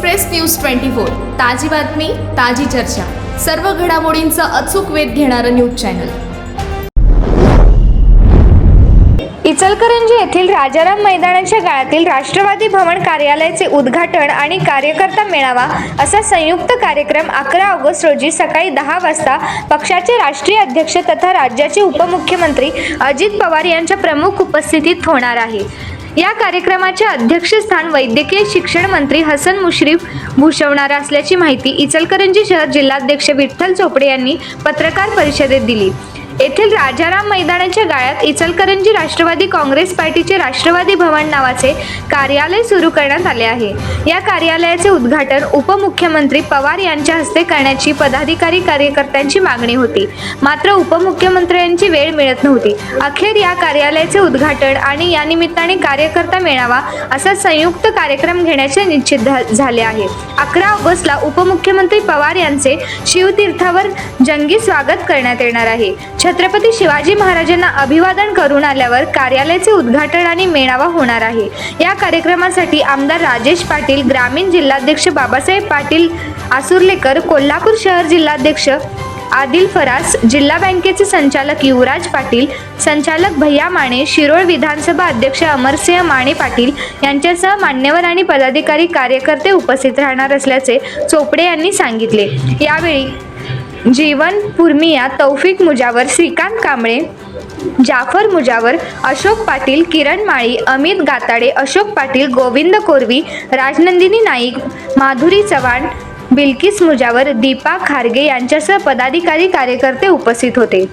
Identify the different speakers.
Speaker 1: Express news twenty four ताजी बातमी ताजी चर्चा. सर्व घडामोडींचा अचूक वेध घेणारं न्यूज चॅनल.
Speaker 2: इचलकरंजी येथील राजाराम मैदानाच्या गाळातील राष्ट्रवादी भवन कार्यालयाचे उद्घाटन आणि कार्यकर्ता मेळावा असा संयुक्त कार्यक्रम अकरा ऑगस्ट रोजी सकाळी दहा वाजता पक्षाचे राष्ट्रीय अध्यक्ष तथा राज्याचे उपमुख्यमंत्री अजित पवार यांच्या प्रमुख उपस्थितीत होणार आहे. या कार्यक्रमाचे अध्यक्षस्थान वैद्यकीय शिक्षण मंत्री हसन मुश्रीफ भूषवणार असल्याची माहिती इचलकरंजी शहर जिल्हाध्यक्ष विठ्ठल चोपडे यांनी पत्रकार परिषदेत दिली. येथील राजाराम मैदानाच्या गाळ्यात इचलकरंजी राष्ट्रवादी काँग्रेस पार्टीचे राष्ट्रवादी भवन नावाचे कार्यालय सुरू करण्यात आले आहे. या कार्यालयाचे उद्घाटन उपमुख्यमंत्री पवार यांच्या हस्ते करण्याची पदाधिकारी कार्यकर्त्यांची मागणी होती. मात्र उपमुख्यमंत्र्यांची वेळ मिळत नव्हती. अखेर या कार्यालयाचे उद्घाटन आणि या निमित्ताने कार्यकर्ता मेळावा असा संयुक्त कार्यक्रम घेण्याचे निश्चित झा- झाले आहे. अकरा ऑगस्टला उपमुख्यमंत्री पवार यांचे शिवतीर्थावर जंगी स्वागत करण्यात येणार आहे. छत्रपती शिवाजी महाराजांना अभिवादन करून आल्यावर कार्यालयाचे उद्घाटन आणि मेळावा होणार आहे. या कार्यक्रमासाठी आमदार राजेश पाटील ग्रामीण जिल्हाध्यक्ष बाबासाहेब पाटील आसुर्लेकर कोल्हापूर शहर जिल्हाध्यक्ष आदिल फरास जिल्हा बँकेचे संचालक युवराज पाटील संचालक भैया माने शिरोळ विधानसभा अध्यक्ष अमरसिंह माने पाटील यांच्यासह मान्यवर आणि पदाधिकारी कार्यकर्ते उपस्थित राहणार असल्याचे चोपडे यांनी सांगितले. यावेळी जीवन पुर्मिया तौफिक मुजावर श्रीकांत कांबळे जाफर मुजावर अशोक पाटील किरण माळी अमित गाताडे अशोक पाटील गोविंद कोरवी राजनंदिनी नाईक माधुरी चव्हाण बिल्किस मुजावर दीपा खारगे यांच्यासह पदाधिकारी कार्यकर्ते उपस्थित होते.